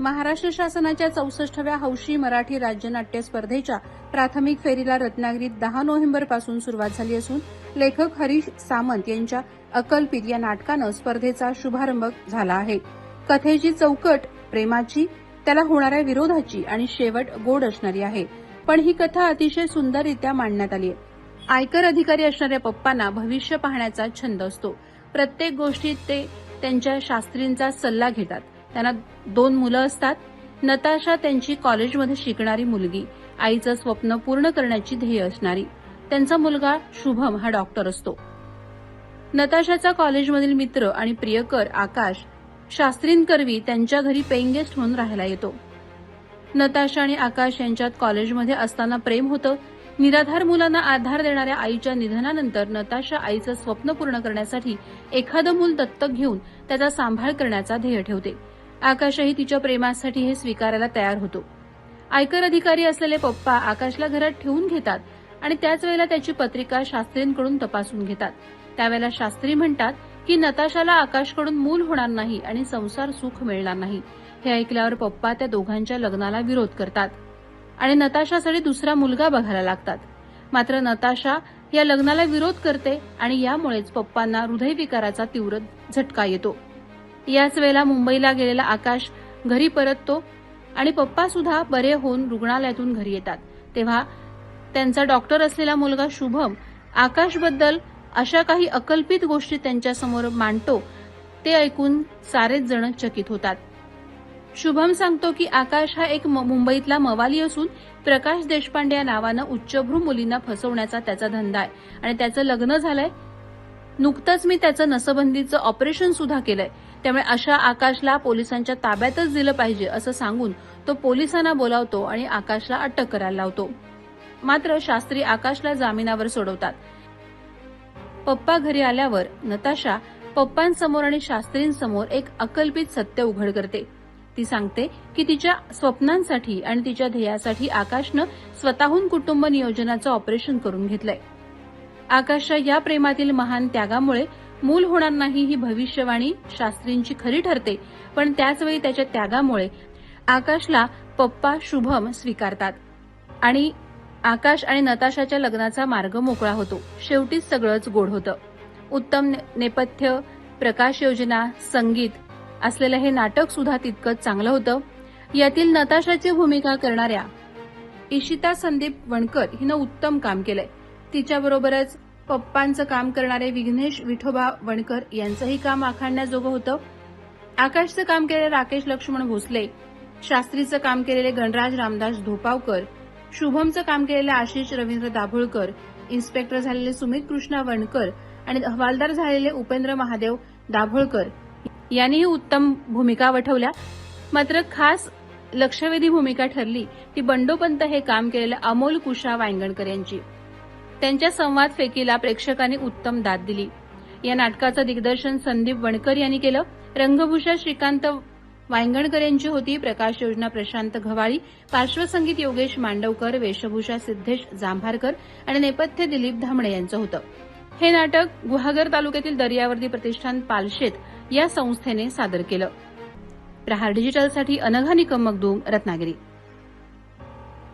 महाराष्ट्र शासनाच्या चौसष्टव्या हौशी मराठी राज्य नाट्य स्पर्धेच्या प्राथमिक फेरीला रत्नागिरीत दहा नोव्हेंबरपासून सुरुवात झाली असून लेखक हरीश सामंत यांच्या अकल्पित या नाटकानं स्पर्धेचा शुभारंभ झाला आहे. कथेची चौकट प्रेमाची त्याला होणाऱ्या विरोधाची आणि शेवट गोड असणारी आहे. पण ही कथा अतिशय सुंदररित्या मांडण्यात आली आहे. आयकर अधिकारी असणाऱ्या पप्पांना भविष्य पाहण्याचा छंद असतो. प्रत्येक गोष्टीत ते त्यांच्या शास्त्रींचा सल्ला घेतात. त्यांना दोन मुलं असतात. नताशा त्यांची कॉलेजमध्ये शिकणारी मुलगी. आईचं स्वप्न पूर्ण करण्याची ध्येय असणारी. त्यांचा मुलगा शुभम हा डॉक्टर असतो. नताशाचा कॉलेजमधील मित्र आणि प्रियकर आकाश शास्त्रींकरवी त्यांच्या घरी पेईंग गेस्ट म्हणून राहायला येतो. नताशा आणि आकाश यांच्यात कॉलेजमध्ये असताना प्रेम होतं. निराधार मुलांना आधार देणाऱ्या आईच्या निधनानंतर नताशा आईचं स्वप्न पूर्ण करण्यासाठी एखादं मूल दत्तक घेऊन त्याचा सांभाळ करण्याचा ध्येय ठेवते. आकाशही तिच्या प्रेमासाठी हे स्वीकारायला तयार होतो. आयकर अधिकारी असलेले पप्पा आकाशला घरात ठेवून घेतात आणि त्याच वेळेला त्याची पत्रिका शास्त्रींकडून तपासून घेतात. त्यावेळेला शास्त्री म्हणतात की नताशाला आकाशकडून मूल होणार नाही आणि संसार सुख मिळणार नाही. हे ऐकल्यावर पप्पा त्या दोघांच्या लग्नाला विरोध करतात. आणि नताशासाठी दुसरा मुलगा बघायला लागतात. मात्र नताशा या लग्नाला विरोध करते आणि यामुळेच पप्पांना हृदयविकाराचा तीव्र झटका येतो. याच वेळेला मुंबईला गेलेला आकाश घरी परततो आणि पप्पा सुद्धा बरे होऊन रुग्णालयातून घरी येतात. तेव्हा त्यांचा डॉक्टर असलेला मुलगा शुभम आकाशबद्दल अशा काही अकल्पित गोष्टी त्यांच्यासमोर मांडतो ते ऐकून सारेच जण चकित होतात. शुभम सांगतो की आकाश हा एक म- मुंबईतला मवाली असून प्रकाश देशपांडे या नावानं उच्चभ्रू मुलींना फसवण्याचा त्याचा धंदा आहे. आणि त्याचं लग्न झालंय. नुकतंच मी त्याचं नसबंदीचं ऑपरेशन सुद्धा केलंय. त्यामुळे अशा आकाशला पोलिसांच्या ताब्यातच दिलं पाहिजे असं सांगून तो पोलिसांना बोलावतो आणि आकाशला अटक करायला लावतो. मात्र शास्त्री आकाशला जामिनावर सोडवतात. पप्पा घरी आल्यावर नताशा पप्पांसमोर आणि शास्त्रींसमोर एक अकल्पित सत्य उघड करते. ती सांगते की तिच्या स्वप्नांसाठी आणि तिच्या ध्येयासाठी आकाशनं स्वतःहून कुटुंब नियोजनाचं ऑपरेशन करून घेतलंय. आकाशच्या या प्रेमातील महान त्यागामुळे मूल होणार नाही ही भविष्यवाणी शास्त्रींची खरी ठरते पण त्याचवेळी त्याच्या त्यागामुळे आकाशला पप्पा शुभम स्वीकारतात. आणि आकाश आणि नताशाच्या लग्नाचा मार्ग मोकळा होतो. शेवटीच सगळंच गोड होतं. उत्तम ने- नेपथ्य प्रकाश योजना संगीत असलेलं हे नाटक सुद्धा तितकंच चांगलं होतं. यातील नताशाची भूमिका करणाऱ्या इशिता संदीप वणकर हिनं उत्तम काम केलंय. तिच्याबरोबरच पप्पांचं काम करणारे विघ्नेश विठोबा वणकर यांचंही काम आखाणण्याजोगं होतं. आकाशचं काम केलेले राकेश लक्ष्मण भोसले शास्त्रीचं काम केलेले गणराज रामदास धोपावकर शुभमचं काम केलेले आशिष रवींद्र दाभोळकर इन्स्पेक्टर झालेले सुमित कृष्णा वणकर आणि हवालदार झालेले उपेंद्र महादेव दाभोळकर यांनीही उत्तम भूमिका वठवल्या. मात्र खास लक्षवेधी भूमिका ठरली ती बंडोपंत हे काम केलेले अमोल कुशा वांगणकर यांची. त्यांच्या संवाद फेकीला प्रेक्षकांनी उत्तम दाद दिली. या नाटकाचं दिग्दर्शन संदीप वणकर यांनी केलं. रंगभूषा श्रीकांत वायंगणकर यांची होती प्रकाश योजना प्रशांत घवाळी पार्श्वसंगीत योगेश मांडवकर वेशभूषा सिद्धेश जांभारकर आणि नेपथ्य दिलीप धामणे यांचं होतं. हे नाटक गुहागर तालुक्यातील दर्यावर्दी प्रतिष्ठान पालशेत या संस्थेने सादर केलं. प्रहार डिजिटलसाठी अनघा निकम मगदूम रत्नागिरी.